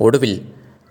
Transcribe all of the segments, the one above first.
ഒടുവിൽ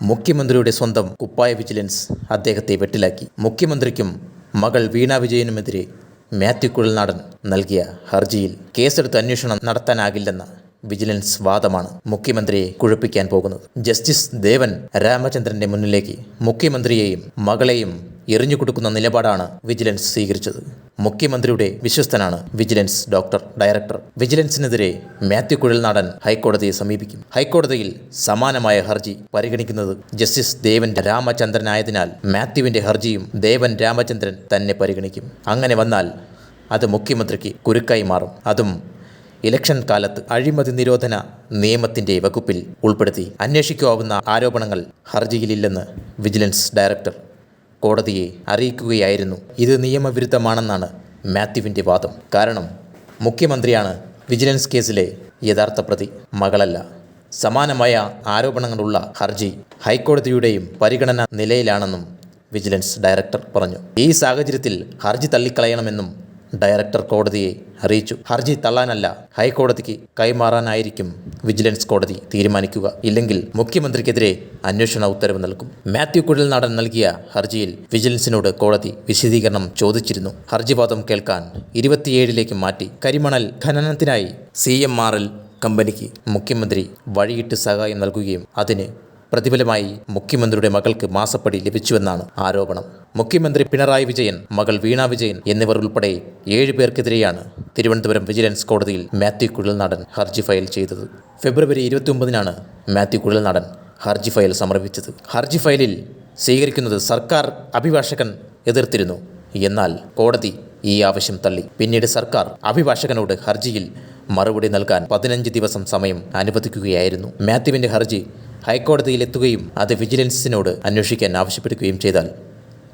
മുഖ്യമന്ത്രിയുടെ സ്വന്തം കുപ്പായ വിജിലൻസ് അദ്ദേഹത്തെ വെട്ടിലാക്കി. മുഖ്യമന്ത്രിക്കും മകൾ വീണാ വിജയനുമെതിരെ മാത്യു കുഴൽനാടൻ നൽകിയ ഹർജിയിൽ കേസെടുത്ത് അന്വേഷണം നടത്താനാകില്ലെന്ന വിജിലൻസ് വാദമാണ് മുഖ്യമന്ത്രിയെ കുഴപ്പിക്കാൻ പോകുന്നത്. ജസ്റ്റിസ് ദേവൻ രാമചന്ദ്രന്റെ മുന്നിലേക്ക് മുഖ്യമന്ത്രിയെയും മകളെയും എറിഞ്ഞു കൊടുക്കുന്ന നിലപാടാണ് വിജിലൻസ് സ്വീകരിച്ചത്. മുഖ്യമന്ത്രിയുടെ വിശ്വസ്തനാണ് വിജിലൻസ് ഡോക്ടർ ഡയറക്ടർ. വിജിലൻസിനെതിരെ മാത്യു കുഴൽനാടൻ ഹൈക്കോടതിയെ സമീപിക്കും. ഹൈക്കോടതിയിൽ സമാനമായ ഹർജി പരിഗണിക്കുന്നത് ജസ്റ്റിസ് ദേവൻ രാമചന്ദ്രനായതിനാൽ മാത്യുവിന്റെ ഹർജിയും ദേവൻ രാമചന്ദ്രൻ തന്നെ പരിഗണിക്കും. അങ്ങനെ വന്നാൽ അത് മുഖ്യമന്ത്രിക്ക് കുരുക്കായി മാറും. അതും ഇലക്ഷൻ കാലത്ത് അഴിമതി നിരോധന നിയമത്തിന്റെ വകുപ്പിൽ ഉൾപ്പെടുത്തി അന്വേഷിക്കാവുന്ന ആരോപണങ്ങൾ ഹർജിയിലില്ലെന്ന് വിജിലൻസ് ഡയറക്ടർ കോടതിയെ അറിയിക്കുകയായിരുന്നു. ഇത് നിയമവിരുദ്ധമാണെന്നാണ് മാത്യുവിന്റെ വാദം. കാരണം മുഖ്യമന്ത്രിയാണ് വിജിലൻസ് കേസിലെ യഥാർത്ഥ പ്രതി. മകളല്ല. സമാനമായ ആരോപണങ്ങളുള്ള ഹർജി ഹൈക്കോടതിയുടെയും പരിഗണന നിലയിലാണെന്നും വിജിലൻസ് ഡയറക്ടർ പറഞ്ഞു. ഈ സാഹചര്യത്തിൽ ഹർജി തള്ളിക്കളയണമെന്നും ഡയറക്ടർ കോടതിയെ അറിയിച്ചു. ഹർജി തള്ളാനല്ല ഹൈക്കോടതിക്ക് കൈമാറാനായിരിക്കും വിജിലൻസ് കോടതി തീരുമാനിക്കുക. ഇല്ലെങ്കിൽ മുഖ്യമന്ത്രിക്കെതിരെ അന്വേഷണ ഉത്തരവ് നൽകും. മാത്യു കുഴൽ നടൻ നൽകിയ ഹർജിയിൽ വിജിലൻസിനോട് കോടതി വിശദീകരണം ചോദിച്ചിരുന്നു. ഹർജിവാദം കേൾക്കാൻ ഇരുപത്തിയേഴിലേക്ക് മാറ്റി. കരിമണൽ ഖനനത്തിനായി സി എം ആർ എൽ കമ്പനിക്ക് മുഖ്യമന്ത്രി വഴിയിട്ട് സഹായം നൽകുകയും അതിന് പ്രതിഫലമായി മുഖ്യമന്ത്രിയുടെ മകൾക്ക് മാസപ്പടി ലഭിച്ചുവെന്നാണ് ആരോപണം. മുഖ്യമന്ത്രി പിണറായി വിജയൻ മകൾ വീണ വിജയൻ എന്നിവർ ഉൾപ്പെടെ ഏഴ് പേർക്കെതിരെയാണ് തിരുവനന്തപുരം വിജിലൻസ് കോടതിയിൽ മാത്യു കുഴൽനാടൻ ഹർജി ഫയൽ ചെയ്തത്. ഫെബ്രുവരി ഇരുപത്തിയൊമ്പതിനാണ് മാത്യു കുഴൽനാടൻ ഹർജി ഫയൽ സമർപ്പിച്ചത്. ഹർജി ഫയലിൽ സ്വീകരിക്കുന്നത് സർക്കാർ അഭിഭാഷകൻ എതിർത്തിരുന്നു. എന്നാൽ കോടതി ഈ ആവശ്യം തള്ളി. പിന്നീട് സർക്കാർ അഭിഭാഷകനോട് ഹർജിയിൽ മറുപടി നൽകാൻ പതിനഞ്ച് ദിവസം സമയം അനുവദിക്കുകയായിരുന്നു. മാത്യുവിന്റെ ഹർജി ഹൈക്കോടതിയിലെത്തുകയും അത് വിജിലൻസിനോട് അന്വേഷിക്കാൻ ആവശ്യപ്പെടുകയും ചെയ്താൽ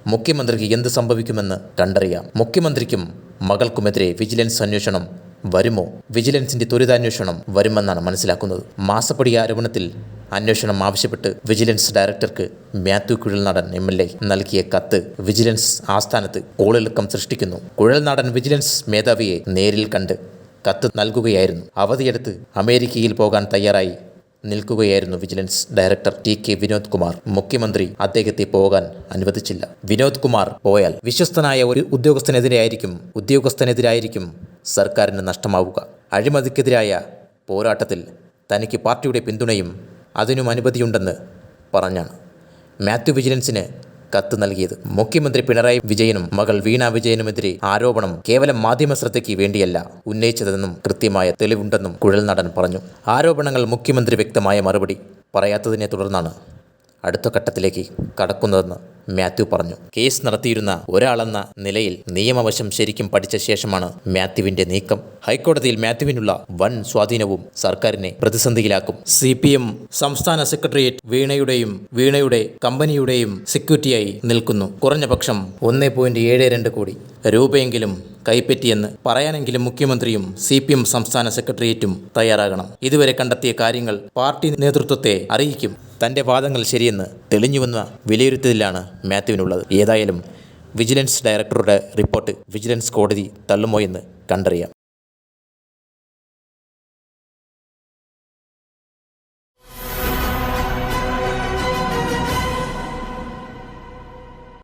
മുഖ്യമന്ത്രിക്ക് എന്ത് സംഭവിക്കുമെന്ന് കണ്ടറിയാം. മുഖ്യമന്ത്രിക്കും മകൾക്കുമെതിരെ വിജിലൻസ് അന്വേഷണം വരുമോ? വിജിലൻസിന്റെ ത്വരിതാന്വേഷണം വരുമെന്നാണ് മനസ്സിലാക്കുന്നത്. മാസപ്പടി ആരോപണത്തിൽ അന്വേഷണം ആവശ്യപ്പെട്ട് വിജിലൻസ് ഡയറക്ടർക്ക് Mathew Kuzhalnadan M L A നൽകിയ കത്ത് വിജിലൻസ് ആസ്ഥാനത്ത് കോളിളക്കം സൃഷ്ടിക്കുന്നു. കുഴൽനാടൻ വിജിലൻസ് മേധാവിയെ നേരിൽ കണ്ട് കത്ത് നൽകുകയായിരുന്നു. അവധിയെടുത്ത് അമേരിക്കയിൽ പോകാൻ തയ്യാറായി നിൽക്കുകയായിരുന്നു vigilance director T K Vinod Kumar മുഖ്യമന്ത്രി അദ്ദേഹത്തെ പോകാൻ അനുവദിച്ചില്ല. വിനോദ് കുമാർ പോയാൽ വിശ്വസ്തനായ ഒരു ഉദ്യോഗസ്ഥനെതിരെയായിരിക്കും ഉദ്യോഗസ്ഥനെതിരായിരിക്കും സർക്കാരിന് നഷ്ടമാവുക. അഴിമതിക്കെതിരായ പോരാട്ടത്തിൽ തനിക്ക് പാർട്ടിയുടെ പിന്തുണയും അതിനും അനുമതിയുണ്ടെന്ന് പറഞ്ഞാണ്. മാത്യു വിജിലൻസിന് കത്ത് നൽകിയത്. മുഖ്യമന്ത്രി പിണറായി വിജയനും മകൾ വീണ വിജയനുമെതിരെ ആരോപണം കേവലം മാധ്യമ ശ്രദ്ധയ്ക്ക് വേണ്ടിയല്ല ഉന്നയിച്ചതെന്നും കൃത്യമായ തെളിവുണ്ടെന്നും കുഴൽ നടൻ പറഞ്ഞു. ആരോപണങ്ങൾ മുഖ്യമന്ത്രി വ്യക്തമായ മറുപടി പറയാത്തതിനെ തുടർന്നാണ് അടുത്ത ഘട്ടത്തിലേക്ക് കടക്കുന്നതെന്ന് മാത്യു പറഞ്ഞു. കേസ് നടത്തിയിരുന്ന ഒരാളെന്ന നിലയിൽ നിയമവശം ശരിക്കും പഠിച്ച ശേഷമാണ് മാത്യുവിന്റെ നീക്കം. ഹൈക്കോടതിയിൽ മാത്യുവിനുള്ള വൻ സ്വാധീനവും സർക്കാരിനെ പ്രതിസന്ധിയിലാക്കും. സി പി എം സംസ്ഥാന സെക്രട്ടേറിയറ്റ് വീണയുടെയും വീണയുടെ കമ്പനിയുടെയും സെക്യൂരിറ്റിയായി നിൽക്കുന്നു. കുറഞ്ഞപക്ഷം പക്ഷം ഒന്നേ പോയിന്റ് ഏഴ് രണ്ട് കോടി രൂപയെങ്കിലും കൈപ്പറ്റിയെന്ന് പറയാനെങ്കിലും മുഖ്യമന്ത്രിയും സി പി എം സംസ്ഥാന സെക്രട്ടേറിയറ്റും തയ്യാറാകണം. ഇതുവരെ കണ്ടെത്തിയ കാര്യങ്ങൾ പാർട്ടി നേതൃത്വത്തെ അറിയിക്കും. തന്റെ വാദങ്ങൾ ശരിയെന്ന് തെളിഞ്ഞുവെന്ന വിലയിരുത്തലിലാണ് മാത്യുവിനുള്ളത്. ഏതായാലും വിജിലൻസ് ഡയറക്ടറുടെ റിപ്പോർട്ട് വിജിലൻസ് കോടതി തള്ളുമോ എന്ന് കണ്ടറിയാം.